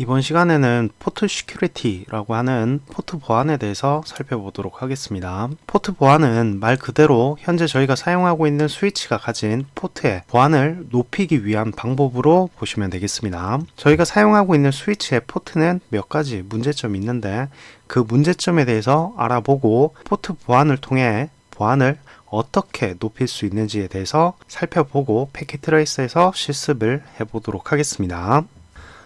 이번 시간에는 포트 시큐리티라고 하는 포트 보안에 대해서 살펴보도록 하겠습니다. 포트 보안은 말 그대로 현재 저희가 사용하고 있는 스위치가 가진 포트의 보안을 높이기 위한 방법으로 보시면 되겠습니다. 저희가 사용하고 있는 스위치의 포트는 몇 가지 문제점이 있는데 그 문제점에 대해서 알아보고 포트 보안을 통해 보안을 어떻게 높일 수 있는지에 대해서 살펴보고 패킷 트레이스에서 실습을 해보도록 하겠습니다.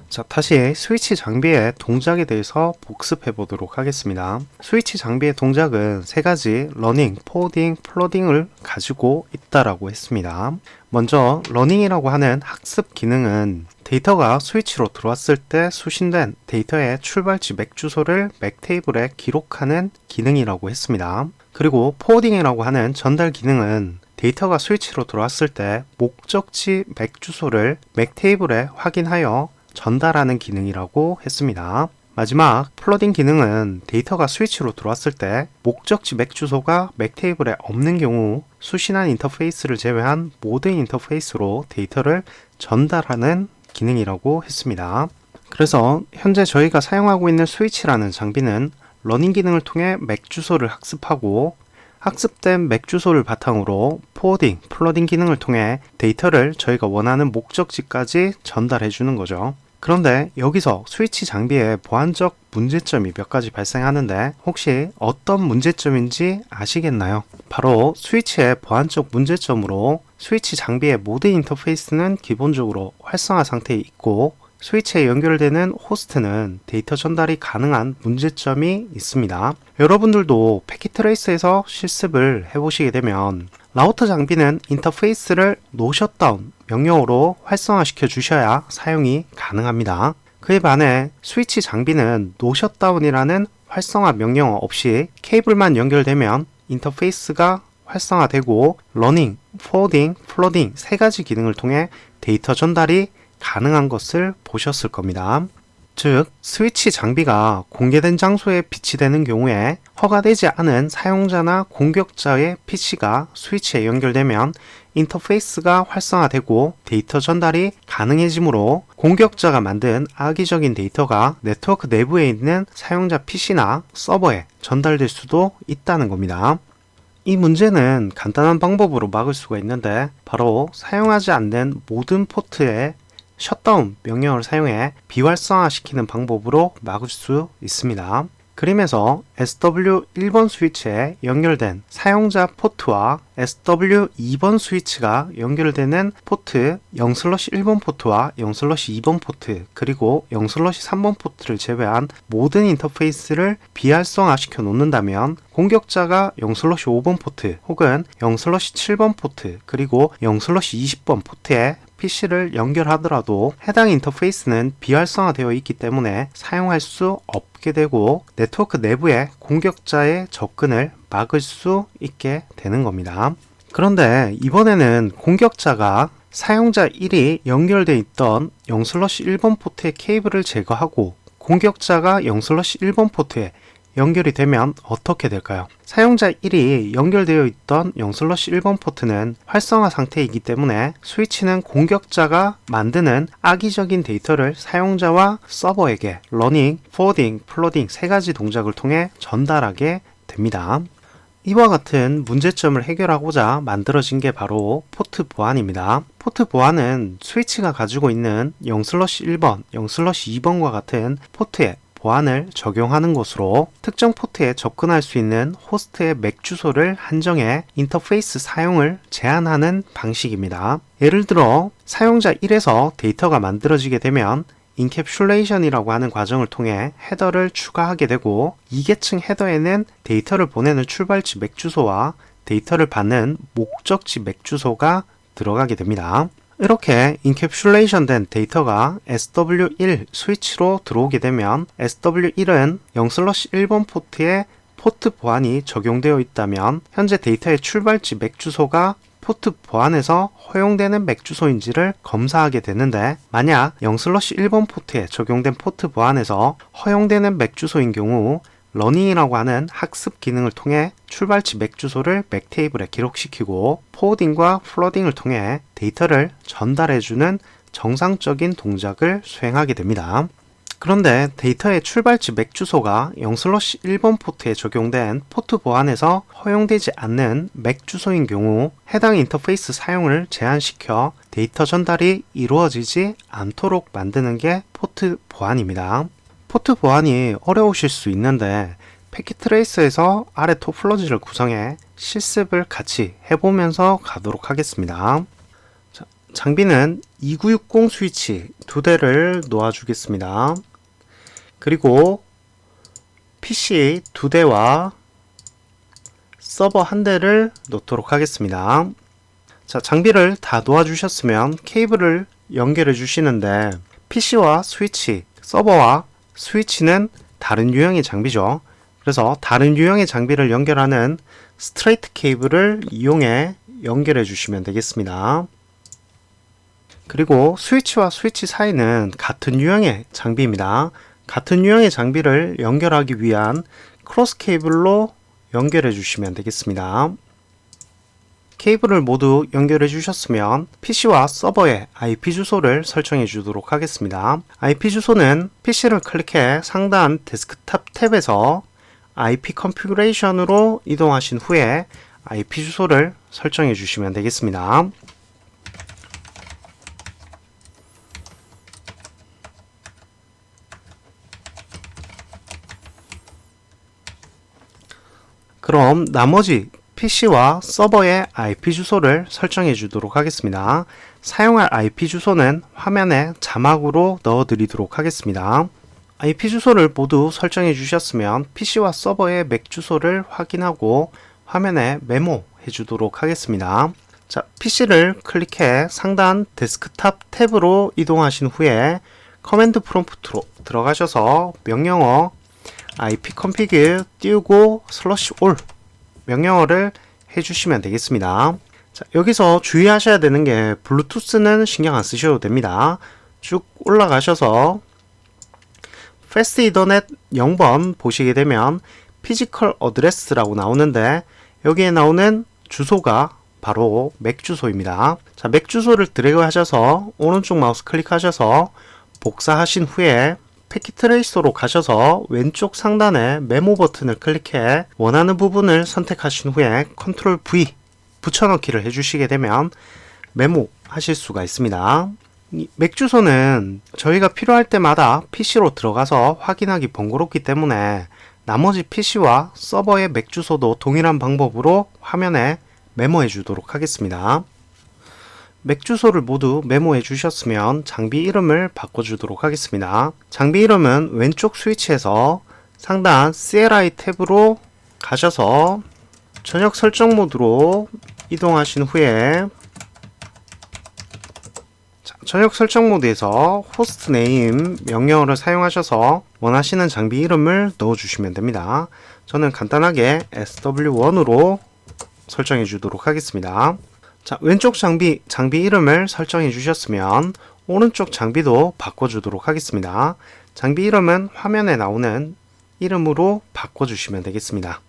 자, 다시 스위치 장비의 동작에 대해서 복습해 보도록 하겠습니다. 스위치 장비의 동작은 세 가지 러닝, 포워딩, 플로딩을 가지고 있다라고 했습니다. 먼저 러닝이라고 하는 학습 기능은 데이터가 스위치로 들어왔을 때 수신된 데이터의 출발지 맥 주소를 맥 테이블에 기록하는 기능이라고 했습니다. 그리고 포워딩이라고 하는 전달 기능은 데이터가 스위치로 들어왔을 때 목적지 맥 주소를 맥 테이블에 확인하여 전달하는 기능이라고 했습니다. 마지막 플러딩 기능은 데이터가 스위치로 들어왔을 때 목적지 맥 주소가 맥 테이블에 없는 경우 수신한 인터페이스를 제외한 모든 인터페이스로 데이터를 전달하는 기능이라고 했습니다. 그래서 현재 저희가 사용하고 있는 스위치라는 장비는 러닝 기능을 통해 맥 주소를 학습하고 학습된 맥 주소를 바탕으로 포워딩, 플러딩 기능을 통해 데이터를 저희가 원하는 목적지까지 전달해 주는 거죠. 그런데 여기서 스위치 장비에 보안적 문제점이 몇 가지 발생하는데 혹시 어떤 문제점인지 아시겠나요? 바로 스위치의 보안적 문제점으로 스위치 장비의 모든 인터페이스는 기본적으로 활성화 상태에 있고 스위치에 연결되는 호스트는 데이터 전달이 가능한 문제점이 있습니다. 여러분들도 패킷 트레이스에서 실습을 해보시게 되면 라우터 장비는 인터페이스를 노셧다운 명령어로 활성화시켜 주셔야 사용이 가능합니다. 그에 반해 스위치 장비는 노셧다운이라는 활성화 명령어 없이 케이블만 연결되면 인터페이스가 활성화되고 러닝, 포워딩, 플러딩 세 가지 기능을 통해 데이터 전달이 가능한 것을 보셨을 겁니다. 즉, 스위치 장비가 공개된 장소에 비치되는 경우에 허가되지 않은 사용자나 공격자의 PC가 스위치에 연결되면 인터페이스가 활성화되고 데이터 전달이 가능해지므로 공격자가 만든 악의적인 데이터가 네트워크 내부에 있는 사용자 PC나 서버에 전달될 수도 있다는 겁니다. 이 문제는 간단한 방법으로 막을 수가 있는데 바로 사용하지 않는 모든 포트에 셧다운 명령어를 사용해 비활성화시키는 방법으로 막을 수 있습니다. 그림에서 SW1번 스위치에 연결된 사용자 포트와 SW2번 스위치가 연결되는 포트 0/1번 포트와 0/2번 포트 그리고 0/3번 포트를 제외한 모든 인터페이스를 비활성화시켜 놓는다면 공격자가 0/5번 포트 혹은 0/7번 포트 그리고 0/20번 포트에 PC를 연결하더라도 해당 인터페이스는 비활성화되어 있기 때문에 사용할 수 없게 되고 네트워크 내부에 공격자의 접근을 막을 수 있게 되는 겁니다. 그런데 이번에는 공격자가 사용자 1이 연결되어 있던 0/1번 포트의 케이블을 제거하고 공격자가 0/1번 포트에 연결이 되면 어떻게 될까요? 사용자 1이 연결되어 있던 0/1번 포트는 활성화 상태이기 때문에 스위치는 공격자가 만드는 악의적인 데이터를 사용자와 서버에게 러닝, 포워딩, 플로딩 세 가지 동작을 통해 전달하게 됩니다. 이와 같은 문제점을 해결하고자 만들어진 게 바로 포트 보안입니다. 포트 보안은 스위치가 가지고 있는 0/1번, 0/2번과 같은 포트에 보안을 적용하는 것으로 특정 포트에 접근할 수 있는 호스트의 맥 주소를 한정해 인터페이스 사용을 제한하는 방식입니다. 예를 들어 사용자 1에서 데이터가 만들어지게 되면 인캡슐레이션이라고 하는 과정을 통해 헤더를 추가하게 되고 2계층 헤더에는 데이터를 보내는 출발지 맥 주소와 데이터를 받는 목적지 맥 주소가 들어가게 됩니다. 이렇게 인캡슐레이션 된 데이터가 SW1 스위치로 들어오게 되면 SW1은 0/1번 포트에 포트 보안이 적용되어 있다면 현재 데이터의 출발지 맥 주소가 포트 보안에서 허용되는 맥 주소인지를 검사하게 되는데 만약 0/1번 포트에 적용된 포트 보안에서 허용되는 맥 주소인 경우 러닝이라고 하는 학습 기능을 통해 출발지 맥 주소를 맥 테이블에 기록시키고 포워딩과 플러딩을 통해 데이터를 전달해주는 정상적인 동작을 수행하게 됩니다. 그런데 데이터의 출발지 맥 주소가 0슬러시 1번 포트에 적용된 포트 보안에서 허용되지 않는 맥 주소인 경우 해당 인터페이스 사용을 제한시켜 데이터 전달이 이루어지지 않도록 만드는 게 포트 보안입니다. 포트 보안이 어려우실 수 있는데 패킷 트레이스에서 아래 토플러지를 구성해 실습을 같이 해보면서 가도록 하겠습니다. 자, 장비는 2960 스위치 두 대를 놓아주겠습니다. 그리고 PC 두 대와 서버 한 대를 놓도록 하겠습니다. 자, 장비를 다 놓아주셨으면 케이블을 연결해 주시는데 PC와 스위치, 서버와 스위치는 다른 유형의 장비죠. 그래서 다른 유형의 장비를 연결하는 스트레이트 케이블을 이용해 연결해 주시면 되겠습니다. 그리고 스위치와 스위치 사이는 같은 유형의 장비입니다. 같은 유형의 장비를 연결하기 위한 크로스 케이블로 연결해 주시면 되겠습니다. 케이블을 모두 연결해 주셨으면 PC와 서버의 IP 주소를 설정해 주도록 하겠습니다. IP 주소는 PC를 클릭해 상단 데스크탑 탭에서 IP 컨피그레이션으로 이동하신 후에 IP 주소를 설정해 주시면 되겠습니다. 그럼 나머지 PC와 서버의 IP 주소를 설정해 주도록 하겠습니다. 사용할 IP 주소는 화면에 자막으로 넣어 드리도록 하겠습니다. IP 주소를 모두 설정해 주셨으면 PC와 서버의 맥 주소를 확인하고 화면에 메모해 주도록 하겠습니다. 자, PC를 클릭해 상단 데스크탑 탭으로 이동하신 후에 커맨드 프롬프트로 들어가셔서 명령어 ipconfig 띄우고 슬러시 올 명령어를 해주시면 되겠습니다. 자, 여기서 주의하셔야 되는 게 블루투스는 신경 안 쓰셔도 됩니다. 쭉 올라가셔서 패스트 이더넷 0번 보시게 되면 피지컬 어드레스라고 나오는데 여기에 나오는 주소가 바로 맥 주소입니다. 자, 맥 주소를 드래그 하셔서 오른쪽 마우스 클릭하셔서 복사하신 후에 패킷 트레이서로 가셔서 왼쪽 상단에 메모 버튼을 클릭해 원하는 부분을 선택하신 후에 컨트롤 V 붙여넣기를 해주시게 되면 메모 하실 수가 있습니다. 맥 주소는 저희가 필요할 때마다 PC로 들어가서 확인하기 번거롭기 때문에 나머지 PC와 서버의 맥 주소도 동일한 방법으로 화면에 메모해 주도록 하겠습니다. 맥 주소를 모두 메모해 주셨으면 장비 이름을 바꿔주도록 하겠습니다. 장비 이름은 왼쪽 스위치에서 상단 CLI 탭으로 가셔서 저녁 설정 모드로 이동하신 후에 저녁 설정 모드에서 호스트 네임 명령어를 사용하셔서 원하시는 장비 이름을 넣어주시면 됩니다. 저는 간단하게 SW1으로 설정해 주도록 하겠습니다. 자, 왼쪽 장비, 장비 이름을 설정해 주셨으면 오른쪽 장비도 바꿔주도록 하겠습니다. 장비 이름은 화면에 나오는 이름으로 바꿔주시면 되겠습니다.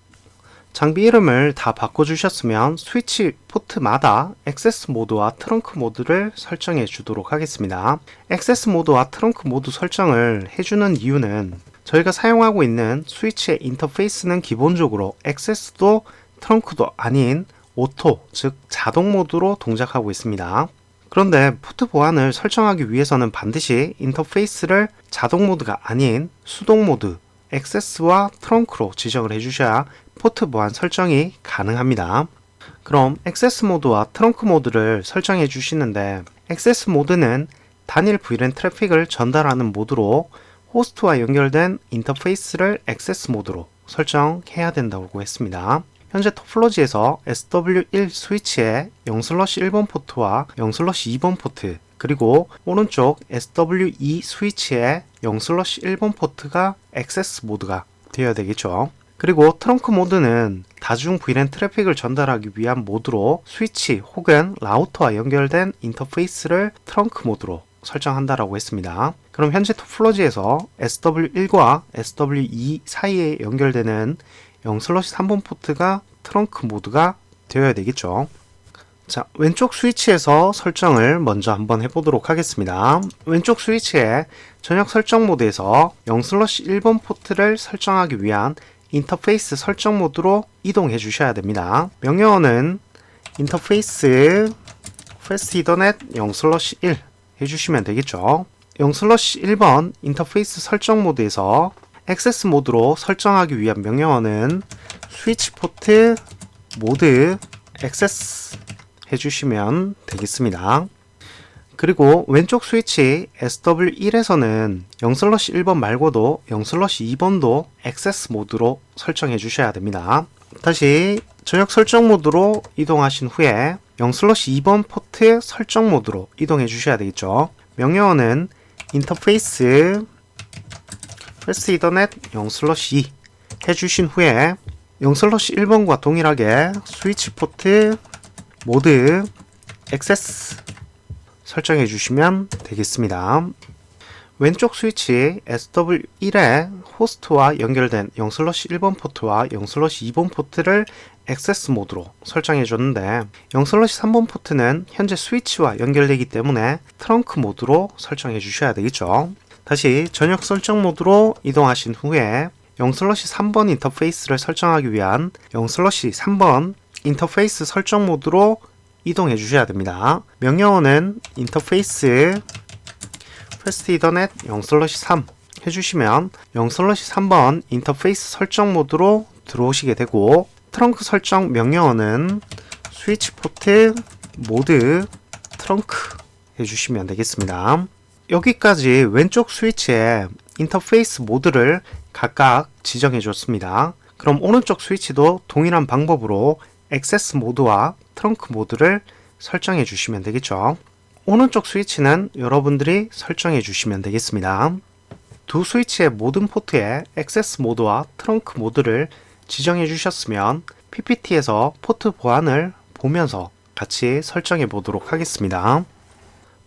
장비 이름을 다 바꿔주셨으면 스위치 포트마다 액세스 모드와 트렁크 모드를 설정해 주도록 하겠습니다. 액세스 모드와 트렁크 모드 설정을 해주는 이유는 저희가 사용하고 있는 스위치의 인터페이스는 기본적으로 액세스도 트렁크도 아닌 오토, 즉 자동 모드로 동작하고 있습니다. 그런데 포트 보안을 설정하기 위해서는 반드시 인터페이스를 자동 모드가 아닌 수동 모드, 액세스와 트렁크로 지정을 해주셔야 포트 보안 설정이 가능합니다. 그럼 액세스 모드와 트렁크 모드를 설정해 주시는데 액세스 모드는 단일 VLAN 트래픽을 전달하는 모드로 호스트와 연결된 인터페이스를 액세스 모드로 설정해야 된다고 했습니다. 현재 토플로지에서 SW1 스위치에 0슬러시1번 포트와 0슬러시2번 포트 그리고 오른쪽 SW2 스위치에 0슬러시1번 포트가 액세스 모드가 되어야 되겠죠. 그리고 트렁크 모드는 다중 VLAN 트래픽을 전달하기 위한 모드로 스위치 혹은 라우터와 연결된 인터페이스를 트렁크 모드로 설정한다라고 했습니다. 그럼 현재 토플로지에서 SW1과 SW2 사이에 연결되는 0 슬러시 3번 포트가 트렁크 모드가 되어야 되겠죠. 자, 왼쪽 스위치에서 설정을 먼저 한번 해보도록 하겠습니다. 왼쪽 스위치에 전역 설정 모드에서 0 슬러시 1번 포트를 설정하기 위한 인터페이스 설정 모드로 이동해 주셔야 됩니다. 명령어는 인터페이스 패스트 이더넷 0슬러시 1 해주시면 되겠죠. 0 슬러시 1번 인터페이스 설정 모드에서 액세스 모드로 설정하기 위한 명령어는 스위치 포트 모드 액세스 해주시면 되겠습니다. 그리고 왼쪽 스위치 SW1에서는 0슬러시 1번 말고도 0슬러시 2번도 액세스 모드로 설정해 주셔야 됩니다. 다시 전역 설정 모드로 이동하신 후에 0슬러시 2번 포트 설정 모드로 이동해 주셔야 되겠죠. 명령어는 인터페이스 패스트 이더넷 0 슬러시 2 해주신 후에 0 슬러시 1번과 동일하게 스위치 포트 모드 액세스 설정해 주시면 되겠습니다. 왼쪽 스위치 SW1에 호스트와 연결된 0 슬러시 1번 포트와 0 슬러시 2번 포트를 액세스 모드로 설정해 줬는데 0 슬러시 3번 포트는 현재 스위치와 연결되기 때문에 트렁크 모드로 설정해 주셔야 되겠죠. 다시 전역 설정 모드로 이동하신 후에 0슬러시 3번 인터페이스를 설정하기 위한 0슬러시 3번 인터페이스 설정 모드로 이동해 주셔야 됩니다. 명령어는 인터페이스 패스트 이더넷 0/3 해주시면 0/3번 인터페이스 설정 모드로 들어오시게 되고 트렁크 설정 명령어는 스위치 포트 모드 트렁크 해주시면 되겠습니다. 여기까지 왼쪽 스위치에 인터페이스 모드를 각각 지정해 줬습니다. 그럼 오른쪽 스위치도 동일한 방법으로 액세스 모드와 트렁크 모드를 설정해 주시면 되겠죠. 오른쪽 스위치는 여러분들이 설정해 주시면 되겠습니다. 두 스위치의 모든 포트에 액세스 모드와 트렁크 모드를 지정해 주셨으면 PPT에서 포트 보안을 보면서 같이 설정해 보도록 하겠습니다.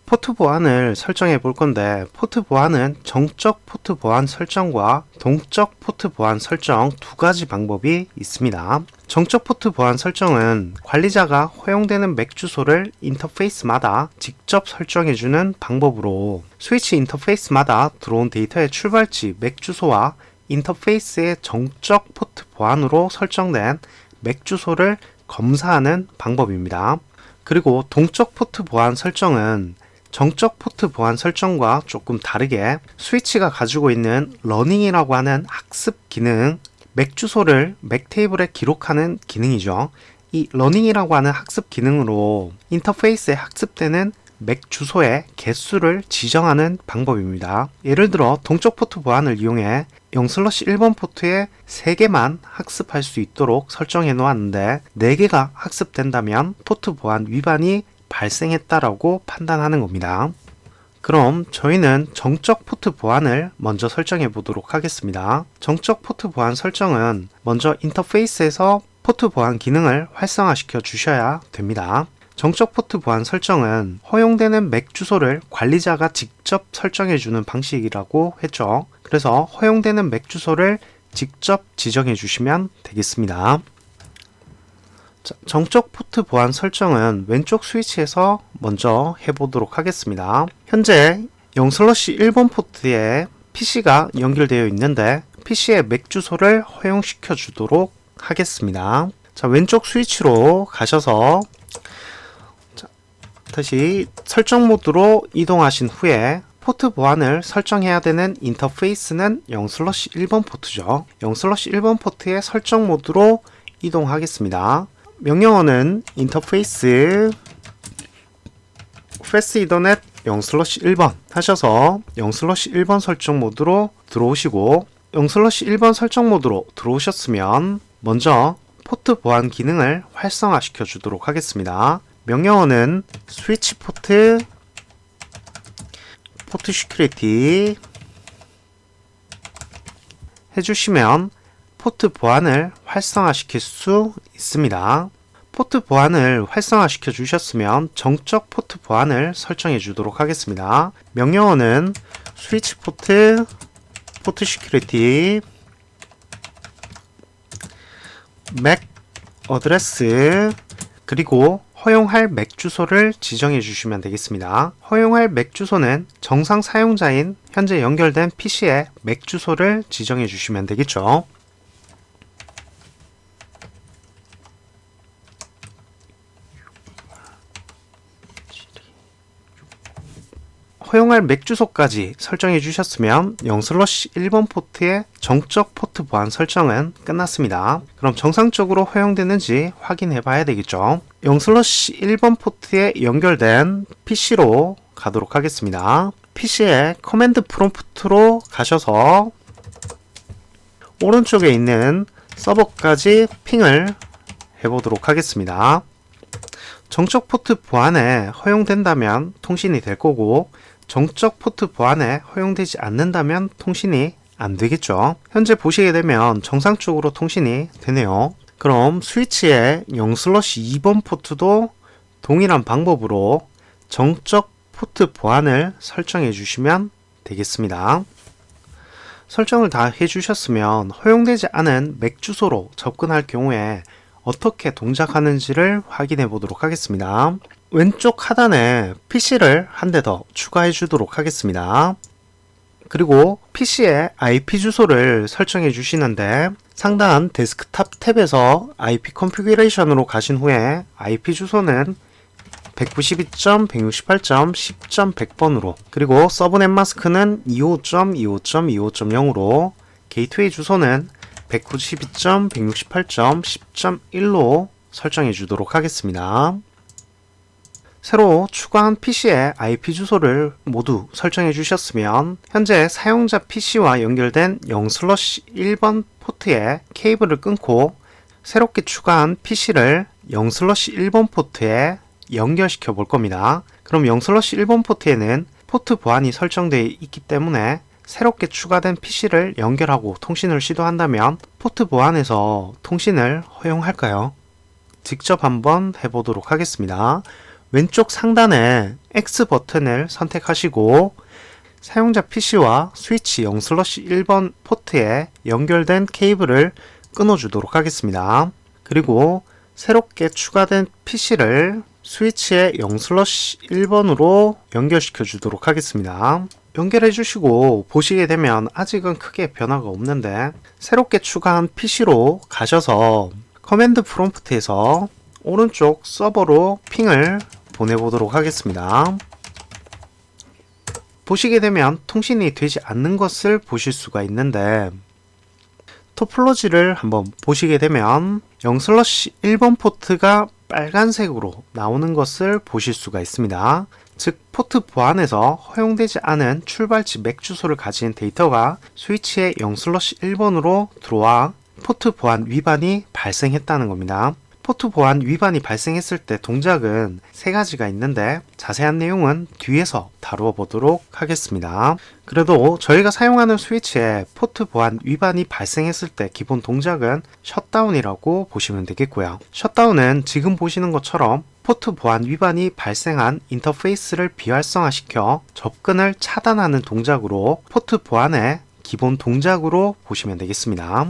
포트 보안을 설정해 볼 건데 포트 보안은 정적 포트 보안 설정과 동적 포트 보안 설정 두 가지 방법이 있습니다. 정적 포트 보안 설정은 관리자가 허용되는 맥 주소를 인터페이스마다 직접 설정해주는 방법으로 스위치 인터페이스마다 들어온 데이터의 출발지 맥 주소와 인터페이스의 정적 포트 보안으로 설정된 맥 주소를 검사하는 방법입니다. 그리고 동적 포트 보안 설정은 정적 포트 보안 설정과 조금 다르게 스위치가 가지고 있는 러닝이라고 하는 학습 기능, 맥 주소를 맥 테이블에 기록하는 기능이죠. 이 러닝이라고 하는 학습 기능으로 인터페이스에 학습되는 맥 주소의 개수를 지정하는 방법입니다. 예를 들어 동적 포트 보안을 이용해 0슬러시 1번 포트에 3개만 학습할 수 있도록 설정해 놓았는데 4개가 학습된다면 포트 보안 위반이 발생했다라고 판단하는 겁니다. 그럼 저희는 정적 포트 보안을 먼저 설정해 보도록 하겠습니다. 정적 포트 보안 설정은 먼저 인터페이스에서 포트 보안 기능을 활성화시켜 주셔야 됩니다. 정적 포트 보안 설정은 허용되는 맥 주소를 관리자가 직접 설정해 주는 방식이라고 했죠. 그래서 허용되는 맥 주소를 직접 지정해 주시면 되겠습니다. 자, 정적 포트 보안 설정은 왼쪽 스위치에서 먼저 해보도록 하겠습니다. 현재 0슬러시 1번 포트에 PC가 연결되어 있는데 PC의 맥 주소를 허용시켜 주도록 하겠습니다. 자, 왼쪽 스위치로 가셔서 자, 다시 설정 모드로 이동하신 후에 포트 보안을 설정해야 되는 인터페이스는 0슬러시 1번 포트죠. 0슬러시 1번 포트의 설정 모드로 이동하겠습니다. 명령어는 인터페이스 패스 이더넷 0/1번 하셔서 0/1번 설정 모드로 들어오시고 0/1번 설정 모드로 들어오셨으면 먼저 포트 보안 기능을 활성화시켜 주도록 하겠습니다. 명령어는 스위치 포트 포트 시큐리티 해주시면 포트 보안을 활성화시킬 수 있습니다. 포트 보안을 활성화시켜 주셨으면 정적 포트 보안을 설정해 주도록 하겠습니다. 명령어는 스위치 포트 포트 시큐리티 맥 어드레스 그리고 허용할 맥 주소를 지정해 주시면 되겠습니다. 허용할 맥 주소는 정상 사용자인 현재 연결된 PC의 맥 주소를 지정해 주시면 되겠죠. 허용할 맥 주소까지 설정해 주셨으면 0슬러시 1번 포트의 정적 포트 보안 설정은 끝났습니다. 그럼 정상적으로 허용되는지 확인해 봐야 되겠죠. 0슬러시 1번 포트에 연결된 PC로 가도록 하겠습니다. PC의 커맨드 프롬프트로 가셔서 오른쪽에 있는 서버까지 핑을 해보도록 하겠습니다. 정적 포트 보안에 허용된다면 통신이 될 거고 정적 포트 보안에 허용되지 않는다면 통신이 안 되겠죠. 현재 보시게 되면 정상적으로 통신이 되네요. 그럼 스위치의 0슬러시 2번 포트도 동일한 방법으로 정적 포트 보안을 설정해 주시면 되겠습니다. 설정을 다 해주셨으면 허용되지 않은 맥 주소로 접근할 경우에 어떻게 동작하는지를 확인해 보도록 하겠습니다. 왼쪽 하단에 PC를 한 대 더 추가해 주도록 하겠습니다. 그리고 PC의 IP 주소를 설정해 주시는데 상단 데스크탑 탭에서 IP 컨피그레이션으로 가신 후에 IP 주소는 192.168.10.100번으로 그리고 서브넷 마스크는 25.25.25.0으로 게이트웨이 주소는 192.168.10.1로 설정해 주도록 하겠습니다. 새로 추가한 PC의 IP 주소를 모두 설정해 주셨으면 현재 사용자 PC와 연결된 0슬러시1번 포트에 케이블을 끊고 새롭게 추가한 PC를 0슬러시1번 포트에 연결시켜 볼 겁니다. 그럼 0슬러시1번 포트에는 포트 보안이 설정되어 있기 때문에 새롭게 추가된 PC를 연결하고 통신을 시도한다면 포트 보안에서 통신을 허용할까요? 직접 한번 해보도록 하겠습니다. 왼쪽 상단에 X 버튼을 선택하시고 사용자 PC와 스위치 0/1번 포트에 연결된 케이블을 끊어주도록 하겠습니다. 그리고 새롭게 추가된 PC를 스위치의 0/1번으로 연결시켜 주도록 하겠습니다. 연결해 주시고 보시게 되면 아직은 크게 변화가 없는데 새롭게 추가한 PC로 가셔서 커맨드 프롬프트에서 오른쪽 서버로 핑을 보내보도록 하겠습니다. 보시게 되면 통신이 되지 않는 것을 보실 수가 있는데 토폴로지를 한번 보시게 되면 0 슬러시 1번 포트가 빨간색으로 나오는 것을 보실 수가 있습니다. 즉 포트 보안에서 허용되지 않은 출발지 맥 주소를 가진 데이터가 스위치의 0 슬러시 1번으로 들어와 포트 보안 위반이 발생했다는 겁니다. 포트 보안 위반이 발생했을 때 동작은 세 가지가 있는데 자세한 내용은 뒤에서 다루어 보도록 하겠습니다. 그래도 저희가 사용하는 스위치에 포트 보안 위반이 발생했을 때 기본 동작은 셧다운이라고 보시면 되겠고요. 셧다운은 지금 보시는 것처럼 포트 보안 위반이 발생한 인터페이스를 비활성화시켜 접근을 차단하는 동작으로 포트 보안의 기본 동작으로 보시면 되겠습니다.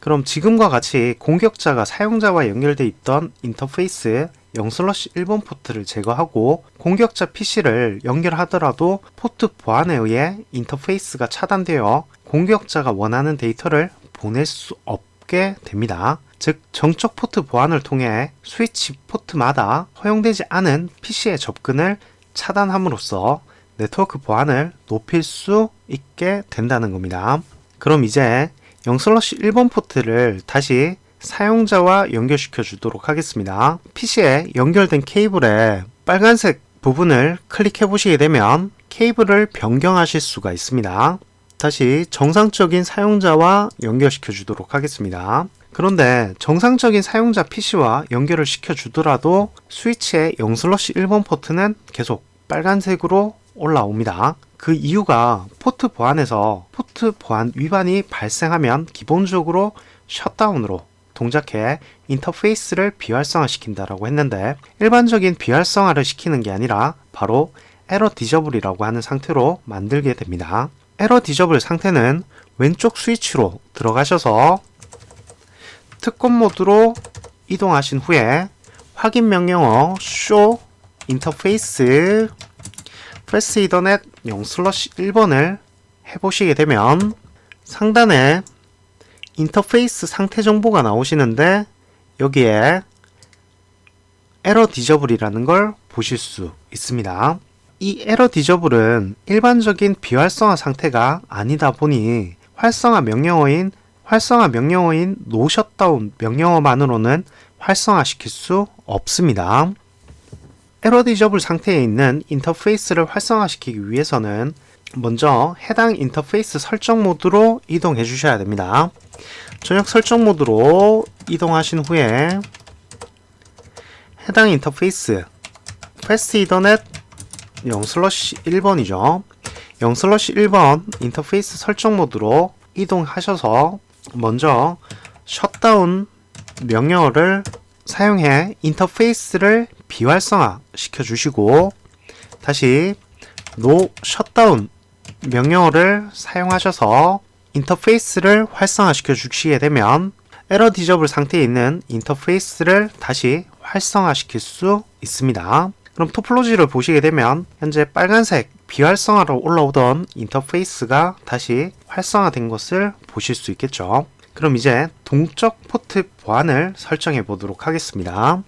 그럼 지금과 같이 공격자가 사용자와 연결돼 있던 인터페이스 0슬러시 1번 포트를 제거하고 공격자 PC를 연결하더라도 포트 보안에 의해 인터페이스가 차단되어 공격자가 원하는 데이터를 보낼 수 없게 됩니다. 즉 정적 포트 보안을 통해 스위치 포트마다 허용되지 않은 PC의 접근을 차단함으로써 네트워크 보안을 높일 수 있게 된다는 겁니다. 그럼 이제 0슬러시 1번 포트를 다시 사용자와 연결시켜 주도록 하겠습니다. PC에 연결된 케이블에 빨간색 부분을 클릭해 보시게 되면 케이블을 변경하실 수가 있습니다. 다시 정상적인 사용자와 연결시켜 주도록 하겠습니다. 그런데 정상적인 사용자 PC와 연결을 시켜 주더라도 스위치의 0슬러시 1번 포트는 계속 빨간색으로 올라옵니다. 그 이유가 포트 보안에서 포트 보안 위반이 발생하면 기본적으로 셧다운으로 동작해 인터페이스를 비활성화 시킨다라고 했는데 일반적인 비활성화를 시키는 게 아니라 바로 에러 디저블이라고 하는 상태로 만들게 됩니다. 에러 디저블 상태는 왼쪽 스위치로 들어가셔서 특권 모드로 이동하신 후에 확인 명령어 show 인터페이스 프레스 이더넷 0 슬러시 1번을 해보시게 되면 상단에 인터페이스 상태 정보가 나오시는데 여기에 에러 디저블이라는 걸 보실 수 있습니다. 이 에러 디저블은 일반적인 비활성화 상태가 아니다 보니 활성화 명령어인 활성화 명령어인 노 셧다운 명령어만으로는 활성화시킬 수 없습니다. 에러 디저블 상태에 있는 인터페이스를 활성화시키기 위해서는 먼저 해당 인터페이스 설정 모드로 이동해 주셔야 됩니다. 전역 설정 모드로 이동하신 후에 해당 인터페이스 패스트 이더넷 0 슬러시 1번이죠. 0 슬러시 1번 인터페이스 설정 모드로 이동하셔서 먼저 셧다운 명령어를 사용해 인터페이스를 비활성화 시켜 주시고 다시 no shutdown 명령어를 사용하셔서 인터페이스를 활성화시켜 주시게 되면 에러 디저블 상태에 있는 인터페이스를 다시 활성화시킬 수 있습니다. 그럼 토폴로지를 보시게 되면 현재 빨간색 비활성화로 올라오던 인터페이스가 다시 활성화된 것을 보실 수 있겠죠. 그럼 이제 동적 포트 보안을 설정해 보도록 하겠습니다.